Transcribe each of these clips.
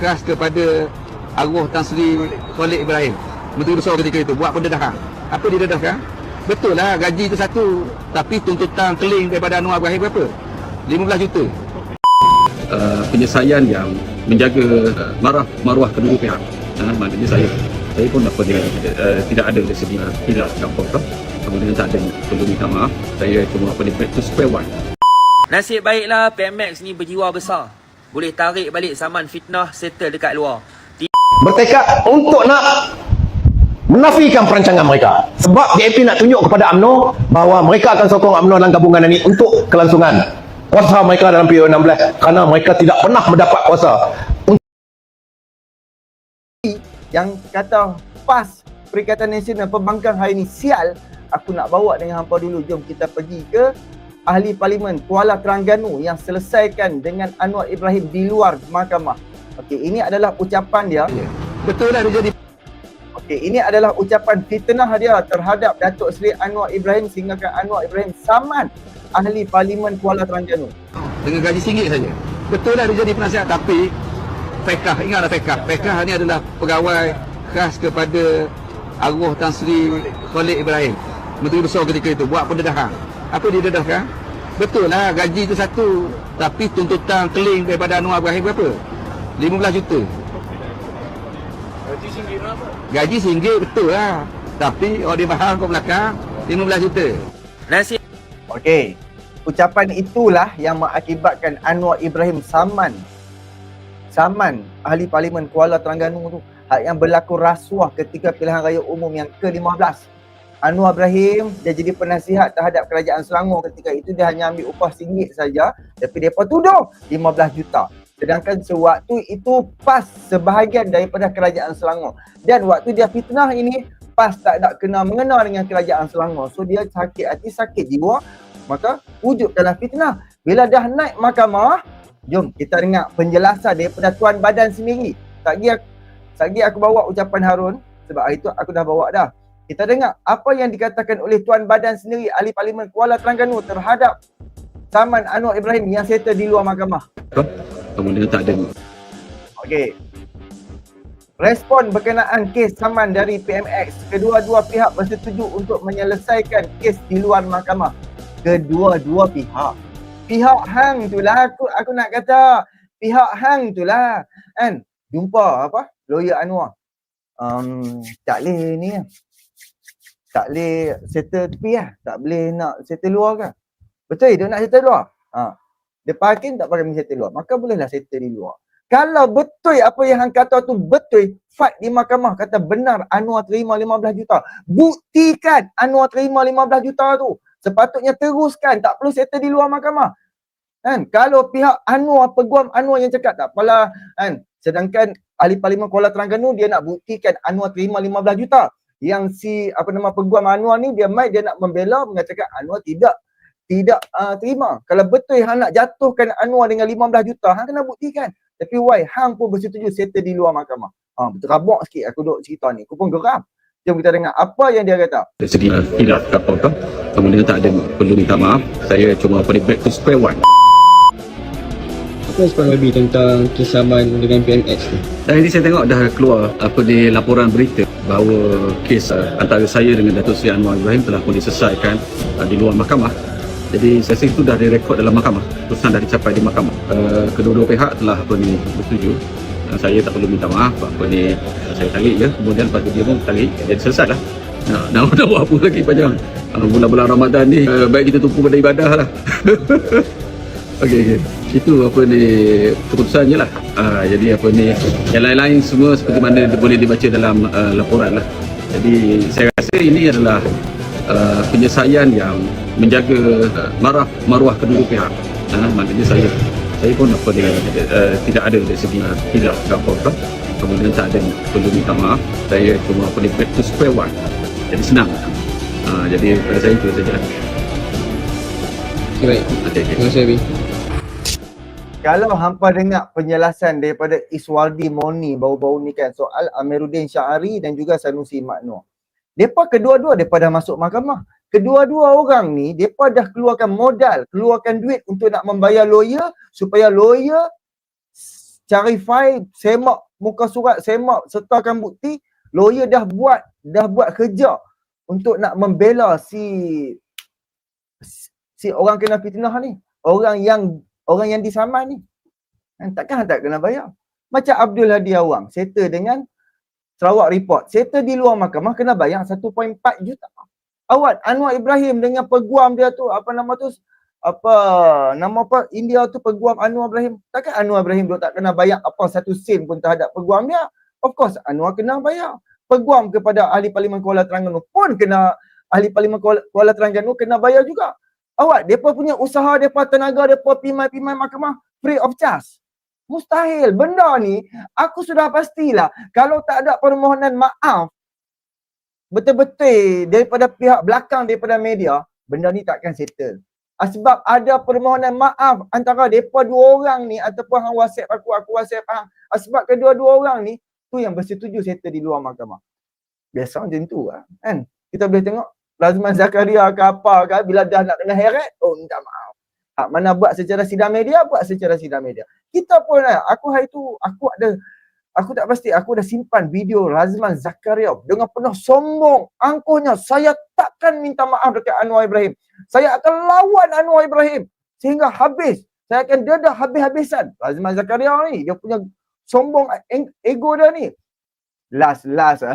khas kepada arwah Tan Sri Khalid Ibrahim. Menteri Besar ketika itu buat pendedahan. Apa dia dedahkan? Betul lah gaji itu satu. Tapi tuntutan keling daripada Anwar Ibrahim berapa? 15 juta. Uh, penyelesaian yang menjaga uh, marah maruah kedua pihak. Uh, maknanya saya saya pun apa dia uh, tidak ada dari segi uh, hilaf campur tu. Kemudian tak ada perlu minta maaf. Saya cuma apa dia back to square one. Nasib baiklah PMX ni berjiwa besar. Boleh tarik balik saman fitnah settle dekat luar. bertekad untuk nak menafikan perancangan mereka. Sebab DAP nak tunjuk kepada UMNO bahawa mereka akan sokong UMNO dalam gabungan ini untuk kelangsungan kuasa mereka dalam PO 16 kerana mereka tidak pernah mendapat kuasa. yang kata PAS Perikatan Nasional Pembangkang hari ni sial aku nak bawa dengan hampa dulu jom kita pergi ke ahli parlimen Kuala Terengganu yang selesaikan dengan Anwar Ibrahim di luar mahkamah okey ini adalah ucapan dia Betul lah dia jadi okey ini adalah ucapan fitnah dia terhadap Datuk Seri Anwar Ibrahim sehingga Anwar Ibrahim saman ahli parlimen Kuala Terengganu dengan gaji singgit saja. Betul lah dia jadi penasihat tapi Pekah, ingatlah Pekah. Pekah ni adalah pegawai khas kepada arwah Tan Sri Khalid Ibrahim. Menteri Besar ketika itu buat pendedahan. Apa dia dedahkan? Betul lah gaji itu satu. Tapi tuntutan keling daripada Anwar Ibrahim berapa? 15 juta. Gaji singgit apa? Gaji singgit betul lah. Tapi orang dia mahal kau belakang 15 juta. Nasib okey ucapan itulah yang mengakibatkan Anwar Ibrahim saman saman ahli parlimen Kuala Terengganu tu hak yang berlaku rasuah ketika pilihan raya umum yang ke-15 Anwar Ibrahim dia jadi penasihat terhadap kerajaan Selangor ketika itu dia hanya ambil upah singgit saja tapi dia tuduh 15 juta sedangkan sewaktu itu PAS sebahagian daripada kerajaan Selangor dan waktu dia fitnah ini PAS tak nak kena mengenal dengan kerajaan Selangor so dia sakit hati sakit jiwa maka wujud dalam fitnah bila dah naik mahkamah Jom kita dengar penjelasan daripada Tuan Badan sendiri. Tak lagi aku, tak lagi aku bawa ucapan Harun sebab hari tu aku dah bawa dah. Kita dengar apa yang dikatakan oleh Tuan Badan sendiri ahli parlimen Kuala Terengganu terhadap Saman Anwar Ibrahim yang settle di luar mahkamah. Kemudian tak ada. Okey. Respon berkenaan kes saman dari PMX, kedua-dua pihak bersetuju untuk menyelesaikan kes di luar mahkamah. Kedua-dua pihak. Pihak hang tu lah aku aku nak kata. Pihak hang tu lah. Kan? Jumpa apa? Lawyer Anwar. Um, tak boleh ni tak boleh settle tepi lah. Tak boleh nak settle luar kan betul dia nak settle luar. Ha. dia parking tak pakai settle luar. Maka bolehlah settle di luar. Kalau betul apa yang hang kata tu betul fight di mahkamah kata benar Anwar terima 15 juta. Buktikan Anwar terima 15 juta tu. Sepatutnya teruskan tak perlu settle di luar mahkamah. Kan? Kalau pihak Anwar peguam Anwar yang cakap tak apalah. Kan? Sedangkan ahli parlimen Kuala Terengganu dia nak buktikan Anwar terima 15 juta yang si apa nama peguam Anwar ni dia mai dia nak membela mengatakan Anwar tidak tidak uh, terima kalau betul hang nak jatuhkan Anwar dengan 15 juta hang kena buktikan tapi why hang pun bersetuju settle di luar mahkamah ha betul rabak sikit aku duk cerita ni aku pun geram Jom kita dengar apa yang dia kata. Dari segi uh, hilaf kapal tu, kemudian tak ada perlu minta maaf. Saya cuma apa ni back to square one. Apa sekarang lebih tentang kesamaan dengan PMX ni? Dan ini saya tengok dah keluar apa di laporan berita bahawa kes uh, antara saya dengan Datuk Seri Anwar Ibrahim telah pun diselesaikan uh, di luar mahkamah. Jadi rasa itu dah direkod dalam mahkamah. Keputusan dah dicapai di mahkamah. Uh, kedua-dua pihak telah apa ni bersetuju. Dan saya tak perlu minta maaf apa ni saya tarik je kemudian tu dia pun tarik jadi selesai lah nak, nak, nak buat apa lagi panjang uh, bulan-bulan Ramadan ni uh, baik kita tumpu pada ibadah lah Okey, okay. Itu apa ni keputusannya lah. Uh, jadi apa ni yang lain-lain semua seperti mana boleh dibaca dalam uh, laporan lah. Jadi saya rasa ini adalah uh, penyelesaian yang menjaga uh, marah maruah kedua pihak. Uh, maknanya saya saya pun apa ni uh, tidak ada dari segi uh, hilaf apa-apa. Kemudian tak ada perlu minta maaf. Saya cuma apa ni back to square one. Jadi senang. Uh, jadi pada saya itu saja. Okay, baik. Okay, okay. Terima kasih, Abi. Kalau hampa dengar penjelasan daripada Iswaldi Moni bau-bau ni kan soal Amiruddin Syahari dan juga Sanusi Maknur. Depa kedua-dua depa dah masuk mahkamah. Kedua-dua orang ni depa dah keluarkan modal, keluarkan duit untuk nak membayar lawyer supaya lawyer cari file, semak muka surat, semak sertakan bukti, lawyer dah buat dah buat kerja untuk nak membela si si orang kena fitnah ni. Orang yang orang yang disaman ni. Kan, takkan tak kena bayar. Macam Abdul Hadi Awang, settle dengan Sarawak Report. Settle di luar mahkamah kena bayar 1.4 juta. Awat Anwar Ibrahim dengan peguam dia tu apa nama tu apa nama apa India tu peguam Anwar Ibrahim. Takkan Anwar Ibrahim tak kena bayar apa satu sen pun terhadap peguam dia? Of course Anwar kena bayar. Peguam kepada ahli parlimen Kuala Terengganu pun kena ahli parlimen Kuala Terengganu kena bayar juga. Awak depa punya usaha depa tenaga depa pimai-pimai mahkamah free of charge. Mustahil. Benda ni aku sudah pastilah kalau tak ada permohonan maaf betul-betul daripada pihak belakang daripada media, benda ni takkan settle. Ah, Sebab ada permohonan maaf antara depa dua orang ni ataupun hang WhatsApp aku, aku WhatsApp hang. Ah, Sebab kedua-dua orang ni tu yang bersetuju settle di luar mahkamah. Biasa macam tu lah. Kan? Kita boleh tengok Razman Zakaria ke apa ke bila dah nak kena heret, oh minta maaf. Hak mana buat secara sidang media, buat secara sidang media. Kita pun lah, aku hari tu, aku ada Aku tak pasti, aku dah simpan video Razman Zakaria dengan penuh sombong. Angkuhnya, saya takkan minta maaf dekat Anwar Ibrahim. Saya akan lawan Anwar Ibrahim. Sehingga habis. Saya akan dedah habis-habisan. Razman Zakaria ni, dia punya sombong eng- ego dia ni. Last, last.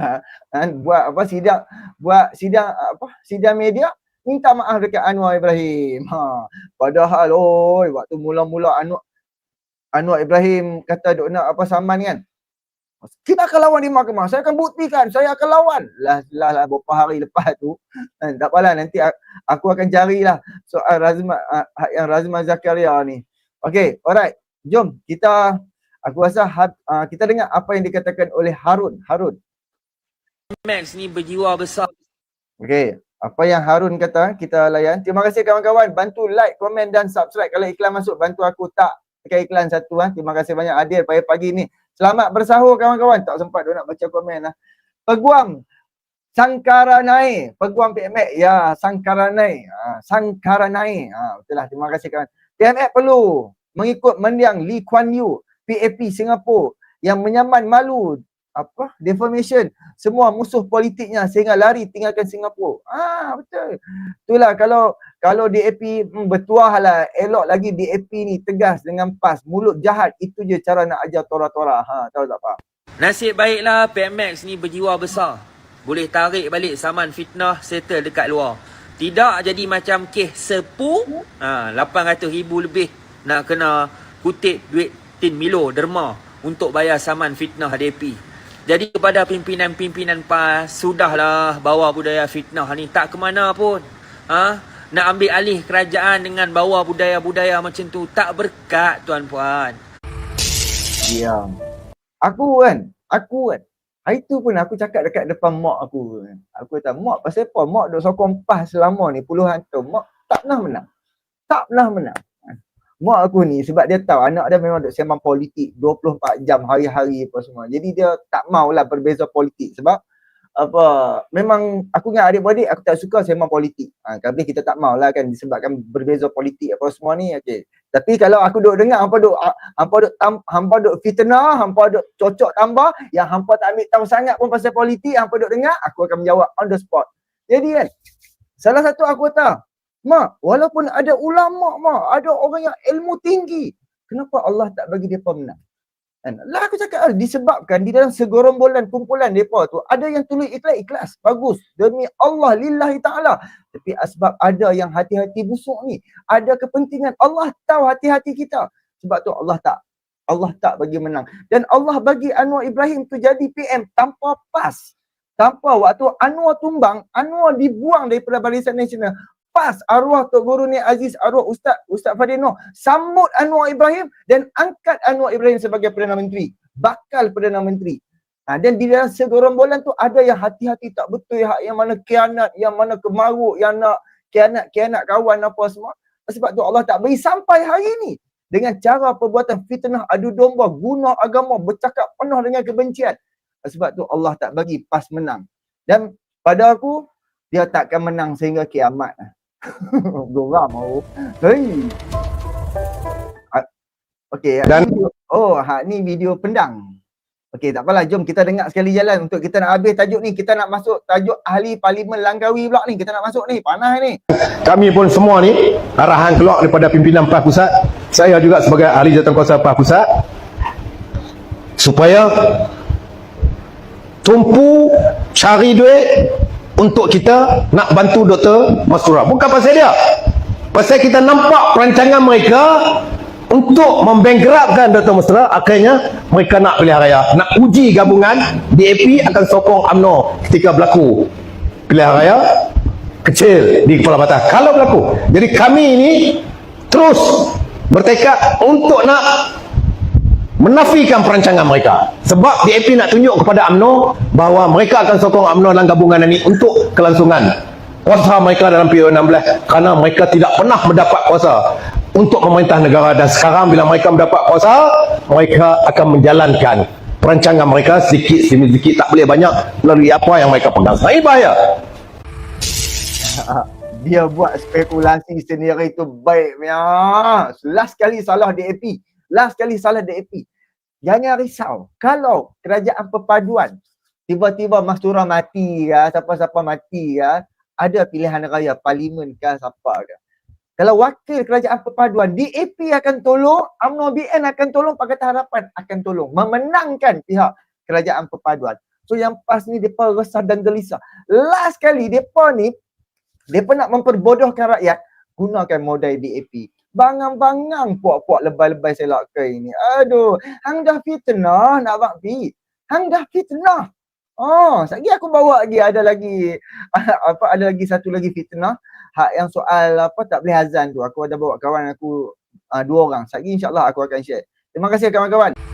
kan, buat apa sidang, buat sidang apa sidang media, minta maaf dekat Anwar Ibrahim. Ha. Padahal, oi, waktu mula-mula Anwar Anwar Ibrahim kata duk nak apa saman kan. Kita akan lawan di mahkamah. Saya akan buktikan. Saya akan lawan. Lah, lah, lah beberapa hari lepas tu. Kan, tak apalah. Nanti aku akan carilah soal Razma, uh, yang Razma Zakaria ni. Okay, alright. Jom kita, aku rasa ha- uh, kita dengar apa yang dikatakan oleh Harun. Harun. Max ni berjiwa besar. Okay, apa yang Harun kata, kita layan. Terima kasih kawan-kawan. Bantu like, komen dan subscribe. Kalau iklan masuk, bantu aku tak pakai iklan satu. Ha. Terima kasih banyak Adil pagi-pagi ni. Selamat bersahur kawan-kawan. Tak sempat nak baca komen lah. Peguam Sangkaranai. Peguam PMX. Ya, Sangkaranai. Ha, Sangkaranai. Ha, betul lah. Terima kasih kawan. PMX perlu mengikut mendiang Lee Kuan Yew. PAP Singapura yang menyaman malu apa defamation semua musuh politiknya sehingga lari tinggalkan Singapura. Ah betul. Itulah kalau kalau DAP hmm, bertuah lah elok lagi DAP ni tegas dengan pas mulut jahat itu je cara nak ajar tora-tora. Ha tahu tak apa. Nasib baiklah PMX ni berjiwa besar. Boleh tarik balik saman fitnah settle dekat luar. Tidak jadi macam kes sepu, ha, 800 ribu lebih nak kena kutip duit tin Milo derma untuk bayar saman fitnah DAP. Jadi kepada pimpinan-pimpinan PAS, sudahlah bawa budaya fitnah ni tak ke mana pun. Ha? Nak ambil alih kerajaan dengan bawa budaya-budaya macam tu tak berkat tuan-puan. Ya. Aku kan, aku kan. Hari tu pun aku cakap dekat depan mak aku. kan. Aku kata, mak pasal apa? Mak duk sokong PAS selama ni puluhan tahun. Mak tak pernah menang. Tak pernah menang. Mak aku ni sebab dia tahu anak dia memang duk sembang politik 24 jam hari-hari apa semua. Jadi dia tak maulah berbeza politik sebab apa memang aku dengan adik-beradik aku tak suka sembang politik. Ha, tapi kita tak maulah kan disebabkan berbeza politik apa semua ni okey. Tapi kalau aku duk dengar hampa duk hampa duk tam, hampa duk fitnah, hampa duk cocok tambah yang hampa tak ambil tahu sangat pun pasal politik, hampa duk dengar, aku akan menjawab on the spot. Jadi kan salah satu aku kata, Mak, walaupun ada ulama, mak, ada orang yang ilmu tinggi, kenapa Allah tak bagi dia menang? Kan? Lah aku cakap ah, disebabkan di dalam segorombolan kumpulan depa tu ada yang tulis ikhlas ikhlas bagus. Demi Allah lillahi taala. Tapi asbab ada yang hati-hati busuk ni ada kepentingan. Allah tahu hati-hati kita. Sebab tu Allah tak Allah tak bagi menang. Dan Allah bagi Anwar Ibrahim tu jadi PM tanpa pas. Tanpa waktu Anwar tumbang Anwar dibuang daripada Barisan Nasional pas arwah Tok Guru ni Aziz arwah Ustaz Ustaz Fadil Noh sambut Anwar Ibrahim dan angkat Anwar Ibrahim sebagai Perdana Menteri bakal Perdana Menteri. Ha, dan di dalam segorombolan tu ada yang hati-hati tak betul yang, yang mana kianat yang mana kemaruk yang nak kianat-kianat kawan apa semua. Sebab tu Allah tak beri sampai hari ni. Dengan cara perbuatan fitnah adu domba guna agama bercakap penuh dengan kebencian. Sebab tu Allah tak bagi pas menang. Dan pada aku dia takkan menang sehingga kiamat Geram aku. Hei. A- Okey, Dan- Dan, oh, ha ni video pendang. Okey, tak apalah. Jom kita dengar sekali jalan untuk kita nak habis tajuk ni. Kita nak masuk tajuk ahli parlimen Langkawi pula ni. Kita nak masuk ni. Panas ni. Kami pun semua ni arahan keluar daripada pimpinan PAH Pusat. Saya juga sebagai ahli jawatankuasa PAH Pusat supaya tumpu cari duit untuk kita nak bantu Dr. Mastura. Bukan pasal dia. Pasal kita nampak perancangan mereka untuk membangkrupkan Dr. Mastura akhirnya mereka nak pilihan raya. Nak uji gabungan DAP akan sokong UMNO ketika berlaku pilihan raya kecil di Kepala Batas. Kalau berlaku. Jadi kami ini terus bertekad untuk nak menafikan perancangan mereka. Sebab DAP nak tunjuk kepada UMNO bahawa mereka akan sokong UMNO dalam gabungan ini untuk kelangsungan kuasa mereka dalam PO16 kerana mereka tidak pernah mendapat kuasa untuk memerintah negara dan sekarang bila mereka mendapat kuasa mereka akan menjalankan perancangan mereka sedikit demi sedikit tak boleh banyak melalui apa yang mereka pegang. Ini bahaya. Dia buat spekulasi sendiri tu baiknya. Last kali salah DAP. Last kali salah DAP. Jangan risau. Kalau kerajaan perpaduan tiba-tiba Mastura mati ke, siapa-siapa mati ke, ada pilihan raya parlimen ke siapa ke. Kalau wakil kerajaan perpaduan DAP akan tolong, UMNO BN akan tolong, Pakatan Harapan akan tolong memenangkan pihak kerajaan perpaduan. So yang pas ni depa resah dan gelisah. Last kali depa ni depa nak memperbodohkan rakyat gunakan modal DAP. Bangang-bangang puak-puak lebay-lebay selak ke ini. Aduh, hang dah fitnah nak bakti. Hang dah fitnah. Oh, lagi aku bawa lagi ada lagi apa ada lagi satu lagi fitnah hak yang soal apa tak boleh azan tu. Aku ada bawa kawan aku uh, dua orang. Lagi insya-Allah aku akan share. Terima kasih kawan-kawan.